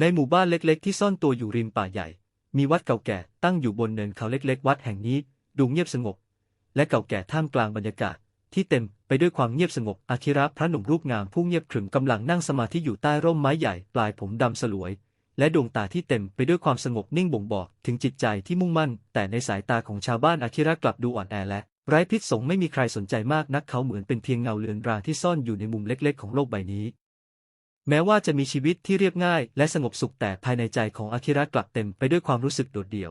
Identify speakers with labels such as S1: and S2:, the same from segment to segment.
S1: ในหมู่บ้านเล็กๆ ที่ซ่อนตัวอยู่ริมป่าใหญ่ มีวัดเก่าแก่ตั้งอยู่บนเนินเขาเล็กๆ วัดแห่งนี้ดูเงียบสงบ และเก่าแก่ท่ามกลางบรรยากาศ ที่เต็มไปด้วยความเงียบสงบอาคิระพระหนุ่มรูปงามผู้เงียบขรึมกำลังนั่งสมาธิอยู่ใต้ร่มไม้ใหญ่ปลายผมดำสลวย และดวงตาที่เต็มไปด้วยความสงบนิ่งบ่งบอกถึงจิตใจที่มุ่งมั่น แต่ในสายตาของชาวบ้านอาคิระกลับดูอ่อนแอและไร้พิษสงไม่มีใครสนใจมากนักเขาเหมือนเป็นเพียงเงาเลือนรางที่ซ่อนอยู่ในมุมเล็กๆ ของโลกใบนี้ แม้ว่าจะมีชีวิตที่เรียบง่าย และสงบสุขแต่ภายในใจของอาคิระกลับเต็มไปด้วยความรู้สึกโดดเดี่ยว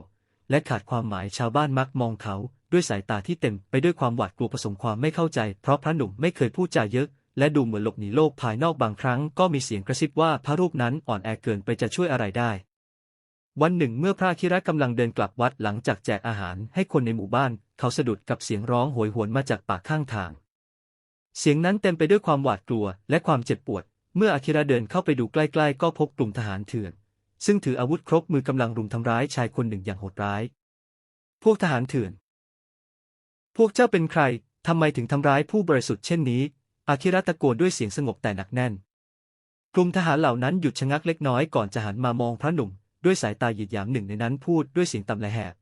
S1: และขาดความหมายชาวบ้านมักมองเขา ด้วยสายตาที่เต็มไปด้วยความหวาดกลัวผสมความไม่เข้าใจ เพราะพระหนุ่มไม่เคยพูดจาเยอะ และดูเหมือนหลบหนีโลกภายนอกบางครั้ง ก็มีเสียงกระซิบว่าพระรูปนั้นอ่อนแอเกินไปจะช่วยอะไรได้ วันหนึ่งเมื่อพระคิระกำลังเดินกลับวัดหลังจากแจกอาหารให้คนในหมู่บ้าน เขาสะดุดกับเสียงร้องโหยหวนมาจากป่าข้างทาง เสียงนั้นเต็มไปด้วยความหวาดกลัวและความเจ็บปวด เมื่ออาคิระเดินเข้าไปดูใกล้ๆ ก็พบกลุ่มทหารเถื่อน ซึ่งถืออาวุธครบมือกำลังรุมทำร้ายชายคนหนึ่งอย่างโหดร้าย พวกทหารเถื่อน พวกเจ้าเป็นใครทำไมถึงทำร้ายผู้บริสุทธิ์เช่นนี้ อาคิระตะโกนด้วยเสียงสงบแต่หนักแน่น กลุ่มทหารเหล่านั้นหยุดชะงักเล็กน้อยก่อนจะหันมามองพระหนุ่ม ด้วยสายตาหยิดหยามหนึ่งในนั้นพูดด้วยเสียงต่ำและแหบ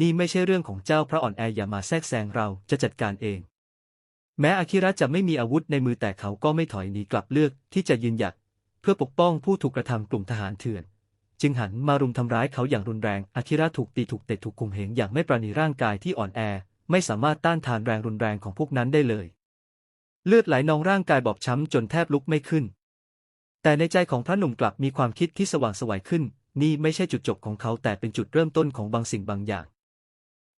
S1: นี่ไม่ใช่เรื่องของเจ้าพระอ่อนแออย่ามาแทรกแซงเราจะจัดการเอง แม้อาคิระจะไม่มีอาวุธในมือแต่เขาก็ไม่ถอยหนีกลับเลือกที่จะยืนหยัด เพื่อปกป้องผู้ถูกกระทำกลุ่มทหารเถื่อน จึงหันมารุมทำร้ายเขาอย่างรุนแรงอาคิระถูกตีถูกเตะถูกข่มเหงอย่างไม่ประณีร่างกายที่อ่อนแอ ไม่สามารถต้านทานแรงรุนแรงของพวกนั้นได้เลย เลือดไหลนองร่างกายบอบช้ำจนแทบลุกไม่ขึ้น แต่ในใจของพระหนุ่มกลับมีความคิดที่สว่างสวัยขึ้น นี่ไม่ใช่จุดจบของเขาแต่เป็นจุดเริ่มต้นของบางสิ่งบางอย่าง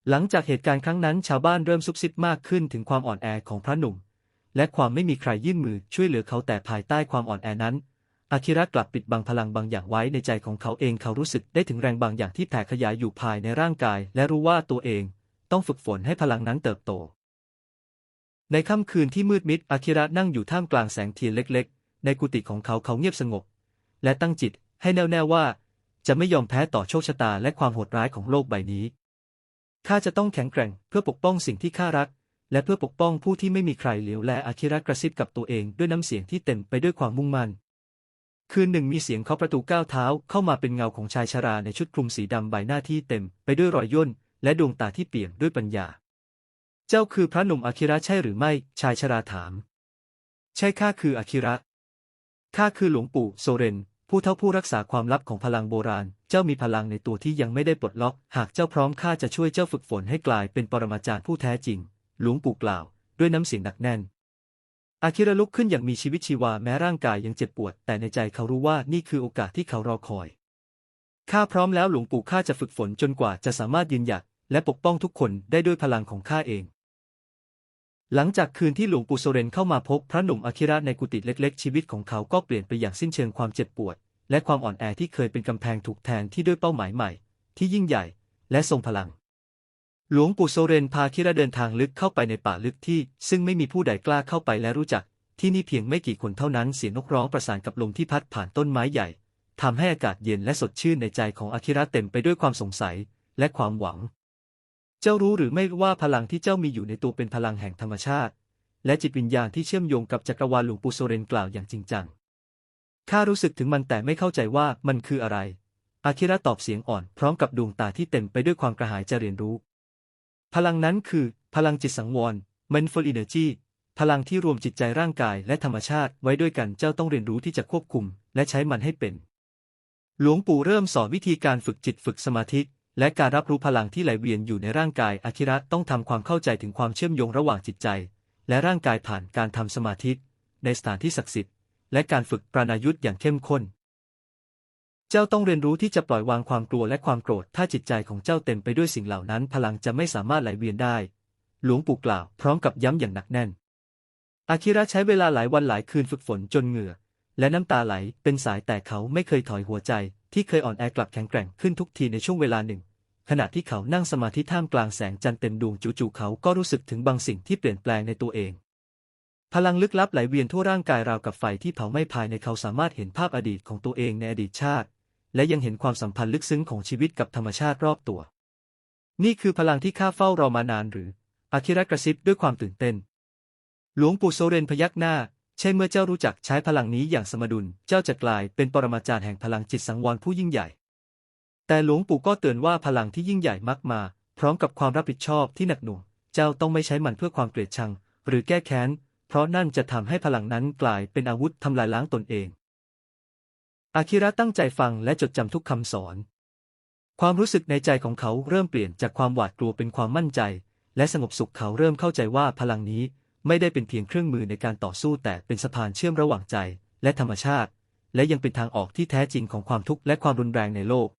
S1: หลังจากเหตุการณ์ครั้งนั้นชาวบ้านเริ่มซุบซิบมากขึ้นถึงความอ่อนแอของพระหนุ่ม และความไม่มีใครยื่นมือช่วยเหลือเขาแต่ภายใต้ความอ่อนแอนั้น อาคิระกลับปิดบังพลังบางอย่างไว้ในใจของเขาเองเขารู้สึกได้ถึงแรงบางอย่างที่แผ่ขยายอยู่ภายในร่างกาย และรู้ว่าตัวเองต้องฝึกฝนให้พลังนั้นเติบโต ในค่ำคืนที่มืดมิดอาคิระนั่งอยู่ท่ามกลางแสงเทียนเล็ก ๆ ในกุฏิของเขาเขาเงียบสงบ และตั้งจิตให้แน่วแน่ว่า จะไม่ยอมแพ้ต่อโชคชะตาและความโหดร้ายของโลกใบนี้ ข้าจะต้องแข็งแกร่งเพื่อปกป้องสิ่งที่ข้ารัก และเพื่อปกป้องผู้ที่ไม่มีใครเหลียวแลอาคิระกระซิบกับตัวเองด้วยน้ำเสียงที่เต็มไปด้วยความมุ่งมั่น คืนหนึ่งมีเสียงเคาะประตูก้าวเท้าเข้ามาเป็นเงาของชายชราในชุดคลุมสีดำใบหน้าที่เต็มไปด้วยรอยย่นและดวงตาที่เปี่ยมด้วยปัญญา เจ้าคือพระหนุ่มอาคิระใช่หรือไม่ ชายชราถาม ใช่ข้าคืออาคิระ ข้าคือหลวงปู่โซเรน ผู้เท่าผู้รักษาความลับของพลังโบราณ เจ้ามีพลังในตัวที่ยังไม่ได้ปลดล็อก หากเจ้าพร้อมข้าจะช่วยเจ้าฝึกฝนให้กลายเป็นปรมาจารย์ผู้แท้จริง หลวงปู่กล่าว ด้วยน้ำเสียงหนักแน่น อาคิระลุกขึ้นอย่างมีชีวิตชีวาแม้ร่างกายยังเจ็บปวด แต่ในใจเขารู้ว่านี่คือโอกาสที่เขารอคอย ข้าพร้อมแล้วหลวงปู่ข้าจะฝึกฝนจนกว่าจะสามารถยืนหยัดและปกป้องทุกคนได้ด้วยพลังของข้าเอง หลังจากคืนที่หลวงปู่โซเรนเข้ามาพบพระหนุ่มอาคิระในกุฏิเล็กๆ ชีวิตของเขาก็เปลี่ยนไปอย่างสิ้นเชิงความเจ็บปวด และความอ่อนแอที่เคยเป็นกำแพงถูกแทนที่ด้วยเป้าหมายใหม่ ที่ยิ่งใหญ่ และทรงพลัง หลวงปู่โซเรนพาคิระเดินทางลึกเข้าไปในป่าลึกที่ ซึ่งไม่มีผู้ใดกล้าเข้าไปและรู้จัก ที่นี่เพียงไม่กี่คนเท่านั้นเสียงนกร้องประสานกับลมที่พัดผ่านต้นไม้ใหญ่ทำให้อากาศเย็นและสดชื่นในใจของอาคิระเต็มไปด้วยความสงสัย และความหวัง เจ้ารู้หรือไม่ว่าพลังที่เจ้ามีอยู่ในตัวเป็นพลังแห่งธรรมชาติ และจิตวิญญาณที่เชื่อมโยงกับจักรวาลหลวงปู่โซเรนกล่าวอย่างจริงจัง ข้ารู้สึกถึงมันแต่ไม่เข้าใจว่ามันคืออะไร อาคิระตอบเสียงอ่อนพร้อมกับดวงตาที่เต็มไปด้วยความกระหายจะเรียนรู้ พลังนั้นคือ พลังจิตสังวร mindful energy พลังที่รวมจิตใจร่างกายและธรรมชาติไว้ด้วยกันเจ้าต้องเรียนรู้ที่จะควบคุม และใช้มันให้เป็น หลวงปู่เริ่มสอนวิธีการฝึกจิตฝึกสมาธิ และการรับรู้พลังที่ไหลเวียนอยู่ในร่างกายอาคิระต้องทำความเข้าใจถึงความเชื่อมโยงระหว่างจิตใจ และร่างกายผ่านการทำสมาธิในสถานที่ศักดิ์สิทธิ์ และการฝึกปราณายุทธ์อย่างเข้มข้น เจ้าต้องเรียนรู้ที่จะปล่อยวางความกลัวและความโกรธ ถ้าจิตใจของเจ้าเต็มไปด้วยสิ่งเหล่านั้น พลังจะไม่สามารถไหลเวียนได้ หลวงปู่กล่าวพร้อมกับย้ำอย่างหนักแน่น อาคิระใช้เวลาหลายวันหลายคืนฝึกฝนจนเหงื่อ และน้ำตาไหลเป็นสายแต่เขาไม่เคยถอยหัวใจ ที่เคยอ่อนแอกลับแข็งแกร่งขึ้นทุกทีในช่วงเวลาหนึ่ง ขณะที่เขานั่งสมาธิท่ามกลางแสงจันทร์เต็มดวงจู่ๆเขาก็รู้สึกถึงบางสิ่งที่เปลี่ยนแปลงในตัวเอง พลังลึกลับไหลเวียนทั่วร่างกายราวกับไฟที่เผาไหม้ภายในเขาสามารถเห็นภาพอดีตของตัวเองในอดีตชาติ และยังเห็นความสัมพันธ์ลึกซึ้งของชีวิตกับธรรมชาติรอบตัว นี่คือพลังที่ข้าเฝ้ารอมานานหรืออาคิระกระซิบด้วยความตื่นเต้น หลวงปู่โซเรนพยักหน้า ใช่เมื่อเจ้ารู้จักใช้พลังนี้อย่างสมดุล เจ้าจะกลายเป็นปรมาจารย์แห่งพลังจิตสังวรผู้ยิ่งใหญ่ แต่หลวงปู่ก็เตือนว่าพลังที่ยิ่งใหญ่มักมา พร้อมกับความรับผิดชอบที่หนักหน่วง เจ้าต้องไม่ใช้มันเพื่อความเกลียดชัง หรือแก้แค้น เพราะนั่นจะทำให้พลังนั้นกลายเป็นอาวุธทำลายล้างตนเอง อาคิระตั้งใจฟังและจดจำทุกคำสอน ความรู้สึกในใจของเขาเริ่มเปลี่ยนจากความหวาดกลัวเป็นความมั่นใจ และสงบสุขเขาเริ่มเข้าใจว่าพลังนี้ไม่ได้เป็นเพียงเครื่องมือในการต่อสู้แต่เป็นสะพานเชื่อมระหว่างใจและธรรมชาติ และยังเป็นทางออกที่แท้จริงของความทุกข์และความรุนแรงในโลก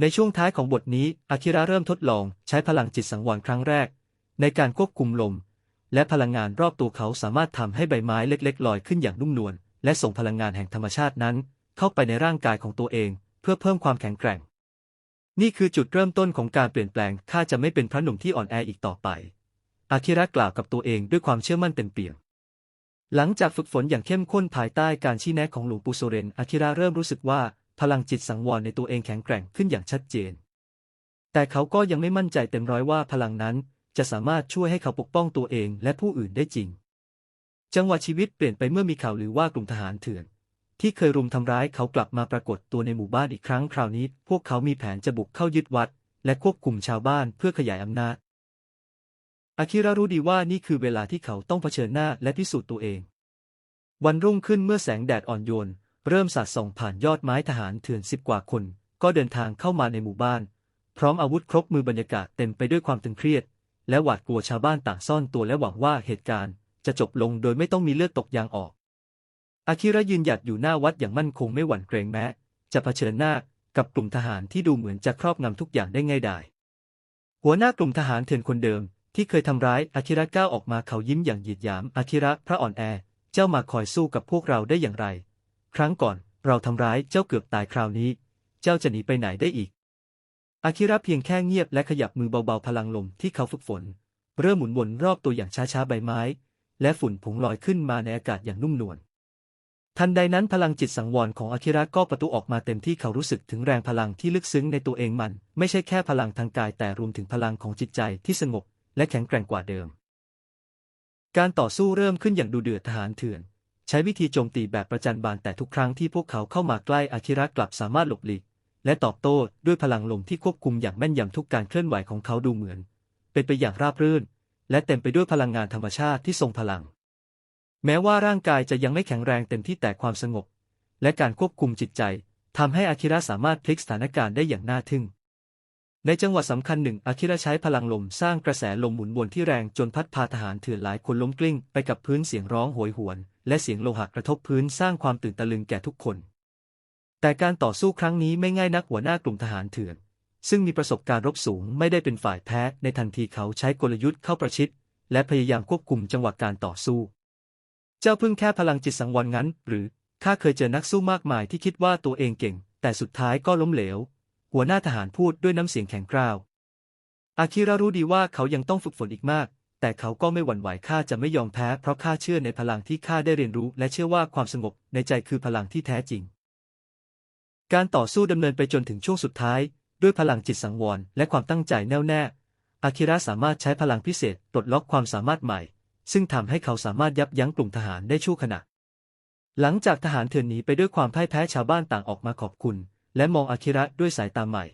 S1: ในช่วงท้ายของบทนี้อาคิระเริ่มทดลองใช้พลังจิตสังวรครั้งแรก ในการควบคุมลม และพลังงานรอบตัวเขาสามารถทำให้ใบไม้เล็กๆ ลอยขึ้นอย่างนุ่มนวลและส่งพลังงานแห่งธรรมชาตินั้น เข้าไปในร่างกายของตัวเอง เพื่อเพิ่มความแข็งแกร่ง นี่คือจุดเริ่มต้นของการเปลี่ยนแปลงข้าจะไม่เป็นพระหนุ่มที่อ่อนแออีกต่อไป อาคิระกล่าวกับตัวเองด้วยความเชื่อมั่นเต็มเปี่ยมหลังจากฝึกฝนอย่างเข้มข้นภายใต้การชี้แนะของหลวงปู่โซเรนอาคิระเริ่มรู้สึกว่า พลังจิตสังวรในตัวเองแข็งแกร่งขึ้นอย่างชัดเจน แต่เขาก็ยังไม่มั่นใจเต็มร้อยว่าพลังนั้นจะสามารถช่วยให้เขาปกป้องตัวเองและผู้อื่นได้จริง จังหวะชีวิตเปลี่ยนไปเมื่อมีข่าวหรือว่ากลุ่มทหารเถื่อน ที่เคยรุมทำร้ายเขากลับมาปรากฏตัวในหมู่บ้านอีกครั้งคราวนี้ พวกเขามีแผนจะบุกเข้ายึดวัด และควบคุมชาวบ้านเพื่อขยายอำนาจ อาคิระรู้ดีว่านี่คือเวลาที่เขาต้องเผชิญหน้าและพิสูจน์ตัวเอง วันรุ่งขึ้นเมื่อแสงแดดอ่อนโยน เริ่มสาดส่องผ่านยอดไม้ทหารเถื่อนสิบกว่าคน ก็เดินทางเข้ามาในหมู่บ้าน พร้อมอาวุธครบมือบรรยากาศเต็มไปด้วยความตึงเครียด และหวาดกลัวชาวบ้านต่างซ่อนตัวและหวังว่าเหตุการณ์จะจบลงโดยไม่ต้องมีเลือดตกยางออก อาคิระยืนหยัดอยู่หน้าวัดอย่างมั่นคงไม่หวั่นเกรงแม้ จะเผชิญหน้ากับกลุ่มทหารที่ดูเหมือนจะครอบงำทุกอย่างได้ง่ายดาย หัวหน้ากลุ่มทหารเถื่อนคนเดิม ที่เคยทำร้ายอาคิระก้าวออกมาเขายิ้มอย่างหยีดหยามอาคิระพระอ่อนแอ เจ้ามาคอยสู้กับพวกเราได้อย่างไร ครั้งก่อนเราทำร้ายเจ้าเกือบตายคราวนี้ เจ้าจะหนีไปไหนได้อีก อาคิระเพียงแค่เงียบและขยับมือเบาๆพลังลมที่เขาฝึกฝน เริ่มหมุนวนรอบตัวอย่างช้าๆใบไม้ และฝุ่นผงลอยขึ้นมาในอากาศอย่างนุ่มนวลทันใดนั้นพลังจิตสังวรของอาคิระก็ประตูออกมาเต็มที่เขารู้สึกถึงแรงพลังที่ลึกซึ้งในตัวเองมัน ไม่ใช่แค่พลังทางกายแต่รวมถึงพลังของจิตใจที่สงบและแข็งแกร่งกว่าเดิม การต่อสู้เริ่มขึ้นอย่างดูเดือดทหารเถื่อน ใช้วิธีโจมตีแบบประจันบานแต่ทุกครั้งที่พวกเขาเข้ามาใกล้อาคิระกลับสามารถหลบหลีก และตอบโต้ด้วยพลังลมที่ควบคุมอย่างแม่นยำทุกการเคลื่อนไหวของเขาดูเหมือน เป็นไปอย่างราบรื่น และเต็มไปด้วยพลังงานธรรมชาติที่ทรงพลัง แม้ว่าร่างกายจะยังไม่แข็งแรงเต็มที่แต่ความสงบ และการควบคุมจิตใจทำให้อาคิระสามารถพลิกสถานการณ์ได้อย่างน่าทึ่ง ในจังหวะสำคัญหนึ่งอาคิระใช้พลังลมสร้างกระแสลมหมุนวนที่แรงจนพัดพาทหารเถื่อนหลายคนล้มกลิ้งไปกับพื้นเสียงร้องโหยหวน และเสียงโลหะกระทบพื้นสร้างความตื่นตะลึงแก่ทุกคน แต่การต่อสู้ครั้งนี้ไม่ง่ายนักหัวหน้ากลุ่มทหารเถื่อน ซึ่งมีประสบการณ์รบสูงไม่ได้เป็นฝ่ายแพ้ในทันทีเขาใช้กลยุทธ์เข้าประชิด และพยายามควบคุมจังหวะการต่อสู้ เจ้าพิ่งแค่พลังจิตสังวรงั้น หรือข้าเคยเจอนักสู้มากมายที่คิดว่าตัวเองเก่ง แต่สุดท้ายก็ล้มเหลว หัวหน้าทหารพูดด้วยน้ำเสียงแข็งกร้าวอาคิระรู้ดีว่าเขายังต้องฝึกฝนอีกมาก แต่เขาก็ไม่หวั่นไหวข้าจะไม่ยอมแพ้เพราะข้าเชื่อในพลังที่ข้าได้เรียนรู้ และเชื่อว่าความสงบในใจคือพลังที่แท้จริง การต่อสู้ดำเนินไปจนถึงช่วงสุดท้าย ด้วยพลังจิตสังวรและความตั้งใจแน่วแน่อาคิระสามารถใช้พลังพิเศษปลดล็อกความสามารถใหม่ ซึ่งทำให้เขาสามารถยับยั้งกลุ่มทหารได้ชั่วขณะ หลังจากทหารเถื่อนหนีไปด้วยความพ่ายแพ้ชาวบ้านต่างออกมาขอบคุณ และมองอาคิระด้วยสายตาใหม่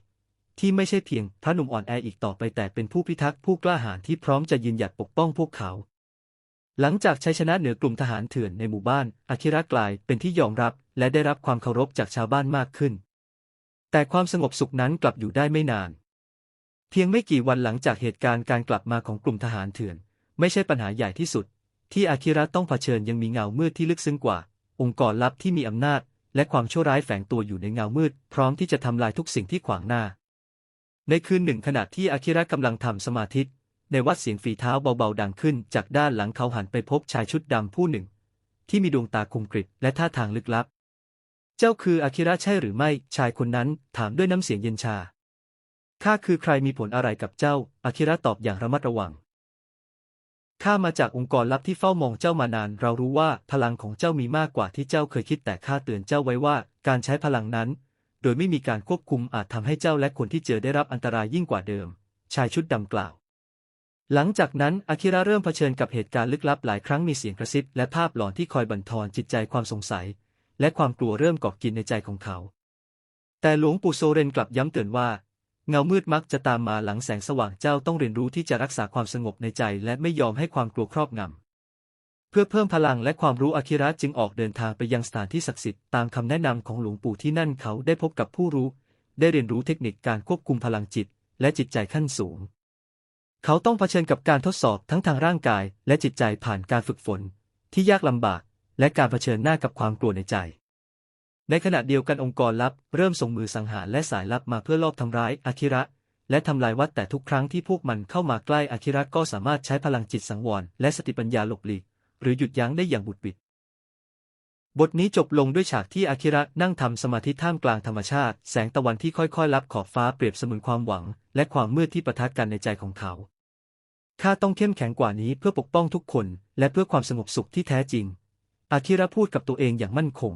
S1: ที่ไม่ใช่เพียงพระหนุ่มอ่อนแออีกต่อไปแต่เป็นผู้พิทักษ์ผู้กล้าหาญที่พร้อมจะยืนหยัดปกป้องพวกเขา หลังจากชัยชนะเหนือกลุ่มทหารเถื่อนในหมู่บ้านอาคิระกลายเป็นที่ยอมรับ และได้รับความเคารพจากชาวบ้านมากขึ้น แต่ความสงบสุขนั้นกลับอยู่ได้ไม่นาน เพียงไม่กี่วันหลังจากเหตุการณ์การกลับมาของกลุ่มทหารเถื่อน ไม่ใช่ปัญหาใหญ่ที่สุด ที่อาคิระต้องเผชิญยังมีเงามืดที่ลึกซึ้งกว่า องค์กรลับที่มีอำนาจ และความชั่วร้ายแฝงตัวอยู่ในเงามืด พร้อมที่จะทำลายทุกสิ่งที่ขวางหน้า ในคืนหนึ่งขณะที่อาคิระกำลังทำสมาธิในวัดเสียงฝีเท้าเบาๆดังขึ้น จากด้านหลังเขาหันไปพบชายชุดดำผู้หนึ่ง ที่มีดวงตาคมกริบและท่าทางลึกลับ เจ้าคืออาคิระใช่หรือไม่ ชายคนนั้นถามด้วยน้ำเสียงเย็นชา ข้าคือใครมีผลอะไรกับเจ้า อาคิระตอบอย่างระมัดระวัง ข้ามาจากองค์กรลับที่เฝ้ามองเจ้ามานาน เรารู้ว่าพลังของเจ้ามีมากกว่าที่เจ้าเคยคิดแต่ข้าเตือนเจ้าไว้ว่า การใช้พลังนั้น โดยไม่มีการควบคุมอาจทำให้เจ้าและคนที่เจอได้รับอันตรายยิ่งกว่าเดิม ชายชุดดำกล่าว หลังจากนั้นอากิระเริ่มเผชิญกับเหตุการณ์ลึกลับหลายครั้งมีเสียงกระซิบและภาพหลอนที่คอยบั่นทอนจิตใจความสงสัย และความกลัวเริ่มเกาะกินในใจของเขา แต่หลวงปู่โซเรนกลับย้ำเตือนว่า เงามืดมักจะตามมาหลังแสงสว่างเจ้าต้องเรียนรู้ที่จะรักษาความสงบในใจ และไม่ยอมให้ความกลัวครอบงำ เพื่อเพิ่มพลังและความรู้อากิระจึงออกเดินทางไปยังสถานที่ศักดิ์สิทธิ์ตามคำแนะนำของหลวงปู่ที่นั่นเขาได้พบกับผู้รู้ ได้เรียนรู้เทคนิคการควบคุมพลังจิต และจิตใจขั้นสูง เขาต้องเผชิญกับการทดสอบทั้งทางร่างกายและจิตใจผ่านการฝึกฝน ที่ยากลำบาก และการเผชิญหน้ากับความกลัวในใจ ในขณะเดียวกันองค์กรลับ เริ่มส่งมือสังหารและสายลับมาเพื่อลอบทำร้ายอาคิระและทำลายวัดแต่ทุกครั้งที่พวกมันเข้ามาใกล้อาคิระก็สามารถใช้พลังจิตสังวรและสติปัญญาหลบหลีก หรือหยุดยั้งได้อย่างบุดบิด บทนี้จบลงด้วยฉากที่อาคิระนั่งทำสมาธิท่ามกลางธรรมชาติ แสงตะวันที่ค่อยๆลับขอบฟ้าเปรียบเสมือนความหวัง และความมืดที่ประทะกันในใจของเขา ข้าต้องเข้มแข็งกว่านี้เพื่อปกป้องทุกคน และเพื่อความสงบสุขที่แท้จริง อาคิระพูดกับตัวเองอย่างมั่นคง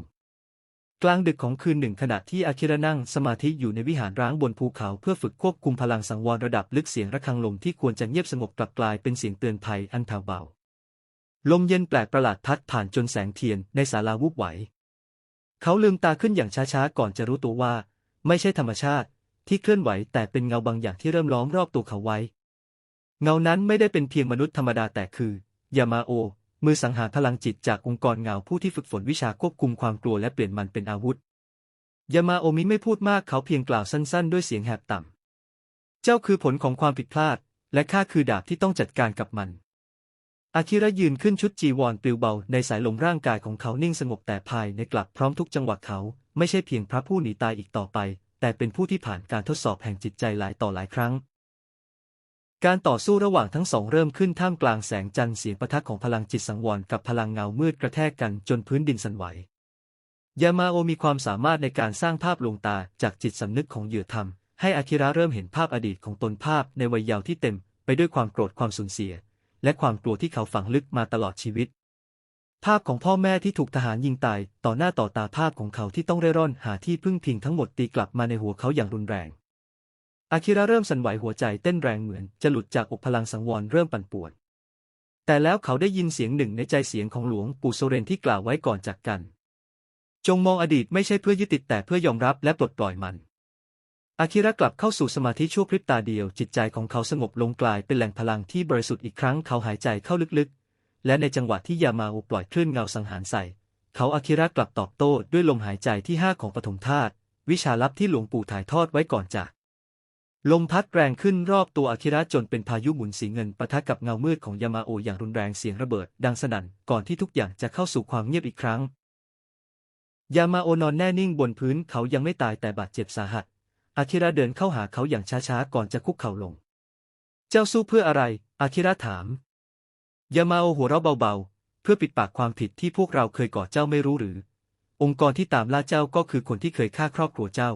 S1: กลางดึกของคืนหนึ่งขณะที่อาคิระนั่งสมาธิอยู่ในวิหารร้างบนภูเขาเพื่อฝึกควบคุมพลังสังวรระดับลึกเสียงระฆังลมที่ควรจะเงียบสงบกลับกลายเป็นเสียงเตือนภัยอันแผ่วเบา ลมเย็นแปลกประหลาดพัดผ่านจนแสงเทียนในศาลาวุบไหว เขาลืมตาขึ้นอย่างช้าๆ ก่อนจะรู้ตัวว่า ไม่ใช่ธรรมชาติที่เคลื่อนไหวแต่เป็นเงาบางอย่างที่เริ่มล้อมรอบตัวเขาไว้ เงานั้นไม่ได้เป็นเพียงมนุษย์ธรรมดาแต่คือยามาโอ มือสังหารพลังจิตจากองค์กรเงาผู้ที่ฝึกฝนวิชาควบคุมความกลัวและเปลี่ยนมันเป็นอาวุธ ยามาโอมิไม่พูดมากเขาเพียงกล่าวสั้นๆ ด้วยเสียงแหบต่ำ เจ้าคือผลของความผิดพลาด และข้าคือดาบที่ต้องจัดการกับมัน อาคิระยืนขึ้นชุดจีวรปลิวเบาในสายลมร่างกายของเขานิ่งสงบแต่ภายในกลับพร้อมทุกจังหวะเขา ไม่ใช่เพียงพระผู้หนีตายอีกต่อไป แต่เป็นผู้ที่ผ่านการทดสอบแห่งจิตใจหลายต่อหลายครั้ง การต่อสู้ระหว่างทั้งสองเริ่มขึ้นท่ามกลางแสงจันทร์เสียงประทักของพลังจิตสังวรกับพลังเงามืดกระแทกกันจนพื้นดินสั่นไหวยามาโอมีความสามารถในการสร้างภาพลวงตาจากจิตสำนึกของเหยื่อทำให้อาคิระเริ่มเห็นภาพอดีตของตนภาพในวัยเยาว์ที่เต็ม ไปด้วยความโกรธความสูญเสีย และความกลัวที่เขาฝังลึกมาตลอดชีวิต ภาพของพ่อแม่ที่ถูกทหารยิงตายต่อหน้าต่อตาภาพของเขาที่ต้องเร่ร่อนหาที่พึ่งพิงทั้งหมดตีกลับมาในหัวเขาอย่างรุนแรง อาคิระเริ่มสั่นไหวหัวใจเต้นแรงเหมือนจะหลุดจากอกพลังสังวรเริ่มปั่นป่วน แต่แล้วเขาได้ยินเสียงหนึ่งในใจเสียงของหลวงปู่โซเรนที่กล่าวไว้ก่อนจากกัน จงมองอดีตไม่ใช่เพื่อยึดติดแต่เพื่อยอมรับและปลดปล่อยมัน อาคิระกลับเข้าสู่สมาธิชั่วพริบตาเดียว จิตใจของเขาสงบลงกลายเป็นแหล่งพลังที่บริสุทธิ์อีกครั้งเขาหายใจเข้าลึกๆ และในจังหวะที่ยามาโอปล่อยคลื่นเงาสังหารใส่ เขาอาคิระกลับตอบโต้ด้วยลมหายใจที่ห้าของปฐมธาตุวิชาลับที่หลวงปู่ถ่ายทอดไว้ก่อนจาก ลมพัดแรงขึ้นรอบตัวอาคิระจนเป็นพายุหมุนสีเงินปะทะกับเงามืดของยามาโออย่างรุนแรงเสียงระเบิด ดังสนั่นก่อนที่ทุกอย่างจะเข้าสู่ความเงียบอีกครั้งยามาโอนอนแน่นิ่งบนพื้นเขายังไม่ตายแต่บาดเจ็บสาหัส อาคิระเดินเข้าหาเขาอย่างช้าๆก่อนจะคุกเข่าลง เจ้าสู้เพื่ออะไร อาคิระถาม ยามาโอหัวเราะเบาๆ เพื่อปิดปากความผิดที่พวกเราเคยก่อเจ้าไม่รู้หรือ องค์กรที่ตามล่าเจ้าก็คือคนที่เคยฆ่าครอบครัวเจ้า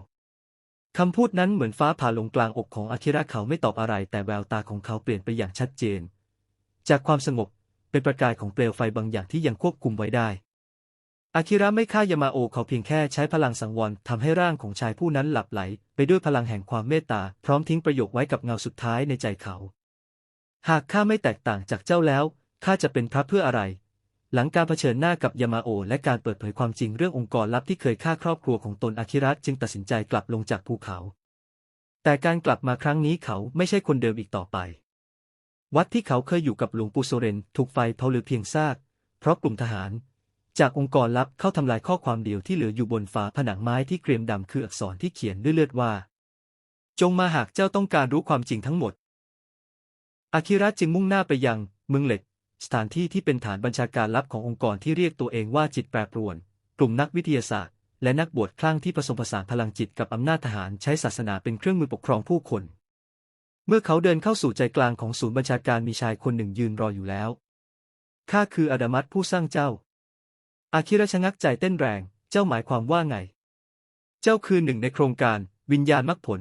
S1: คำพูดนั้นเหมือนฟ้าผ่าลงกลางอกของอาคิระเขาไม่ตอบอะไร แต่แววตาของเขาเปลี่ยนไปอย่างชัดเจน จากความสงบเป็นประกายของเปลวไฟบางอย่างที่ยังควบคุมไว้ได้ อาคิระไม่ฆ่ายามาโอเขาเพียงแค่ใช้พลังสังวรทำให้ร่างของชายผู้นั้นหลับไหล ไปด้วยพลังแห่งความเมตตา พร้อมทิ้งประโยคไว้กับเงาสุดท้ายในใจเขา หากข้าไม่แตกต่างจากเจ้าแล้วข้าจะเป็นพระเพื่ออะไร หลังการเผชิญหน้ากับยามาโอ และการเปิดเผยความจริงเรื่ององค์กรลับที่เคยฆ่าครอบครัวของตนอาคิระจึงตัดสินใจกลับลงจากภูเขา แต่การกลับมาครั้งนี้เขาไม่ใช่คนเดิมอีกต่อไป วัดที่เขาเคยอยู่กับหลวงปู่โซเรนถูกไฟเผาเหลือเพียงซาก เพราะกลุ่มทหาร จากองค์กรลับเข้าทำลายข้อความเดียวที่เหลืออยู่บนฝาผนังไม้ที่เกรียมดำคืออักษรที่เขียนด้วยเลือดว่า จงมาหากเจ้าต้องการรู้ความจริงทั้งหมด อาคิระจึงมุ่งหน้าไปยังเมืองเหล็ก สถานที่ที่เป็นฐานบัญชาการลับขององค์กรที่เรียกตัวเองว่าจิตแปรปรวน กลุ่มนักวิทยาศาสตร์ และนักบวชคลั่งที่ผสมผสานพลังจิตกับอำนาจทหารใช้ศาสนาเป็นเครื่องมือปกครองผู้คน เมื่อเขาเดินเข้าสู่ใจกลางของศูนย์บัญชาการมีชายคนหนึ่งยืนรออยู่แล้วข้าคืออดามัตผู้สร้างเจ้า อาคิระชะงักใจเต้นแรง เจ้าหมายความว่าไง เจ้าคือหนึ่งในโครงการ วิญญาณมรรคผล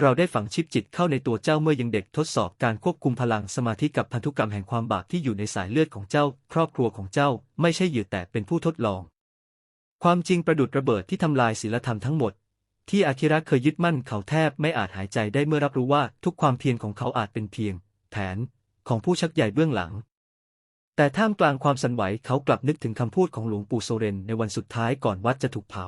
S1: เราได้ฝังชิปจิตเข้าในตัวเจ้าเมื่อยังเด็กทดสอบการควบคุมพลังสมาธิกับพันธุกรรมแห่งความบาปที่อยู่ในสายเลือดของเจ้า ครอบครัวของเจ้าไม่ใช่เหยื่อแต่เป็นผู้ทดลอง ความจริงประดุดระเบิดที่ทำลายศีลธรรมทั้งหมด ที่อาคิระเคยยึดมั่นเขาแทบไม่อาจหายใจได้เมื่อรับรู้ว่าทุกความเพียรของเขาอาจเป็นเพียง แผนของผู้ชักใหญ่เบื้องหลัง แต่ท่ามกลางความสั่นไหวเขากลับนึกถึงคำพูดของหลวงปู่โซเรนในวันสุดท้ายก่อนวัดจะถูกเผา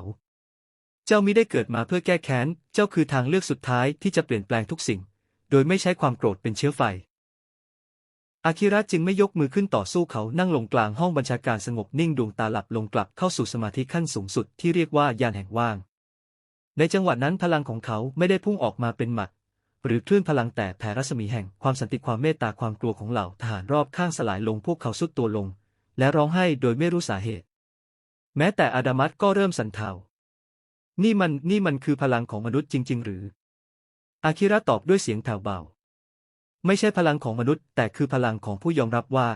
S1: เจ้ามิได้เกิดมาเพื่อแก้แค้น เจ้าคือทางเลือกสุดท้ายที่จะเปลี่ยนแปลงทุกสิ่ง โดยไม่ใช้ความโกรธเป็นเชื้อไฟ อาคิระจึงไม่ยกมือขึ้นต่อสู้เขานั่งลงกลางห้องบัญชาการสงบนิ่งดวงตาหลับลงกลับเข้าสู่สมาธิขั้นสูงสุดที่เรียกว่ายานแห่งว่าง ในจังหวะนั้นพลังของเขาไม่ได้พุ่งออกมาเป็นหมัด หรือคลื่นพลังแต่แผ่รัศมีแห่งความสันติความเมตตาความกลัวของเหล่าทหารรอบข้างสลายลงพวกเขาสุดตัวลง และร้องไห้โดยไม่รู้สาเหตุ แม้แต่อาดามัสก็เริ่มสันเทานี่มันนี่มันคือพลังของมนุษย์จริง ๆ หรือ อาคิระตอบด้วยเสียงแผ่วเบา ไม่ใช่พลังของมนุษย์ แต่คือพลังของผู้ยอมรับว่า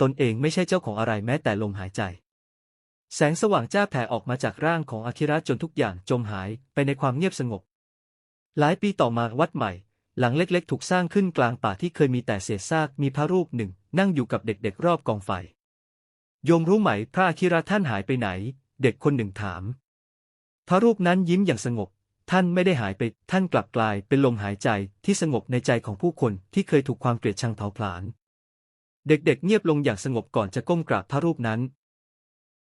S1: ตนเองไม่ใช่เจ้าของอะไรแม้แต่ลมหายใจ แสงสว่างจ้าแผ่ออกมาจากร่างของอาคิระจนทุกอย่างจมหายไปในความเงียบสงบ หลายปีต่อมาวัดใหม่ หลังเล็กๆ ถูกสร้างขึ้นกลางป่าที่เคยมีแต่เศษซากมีพระรูปหนึ่ง นั่งอยู่กับเด็กๆ รอบกองไฟ โยมรู้ไหมพระอาคิระท่านหายไปไหน เด็กคนหนึ่งถาม พระรูปนั้นยิ้มอย่างสงบ ท่านไม่ได้หายไป ท่านกลับกลายเป็นลมหายใจที่สงบในใจของผู้คนที่เคยถูกความเกลียดชังเผาผลาญเด็กๆ เงียบลงอย่างสงบก่อนจะก้มกราบพระรูปนั้น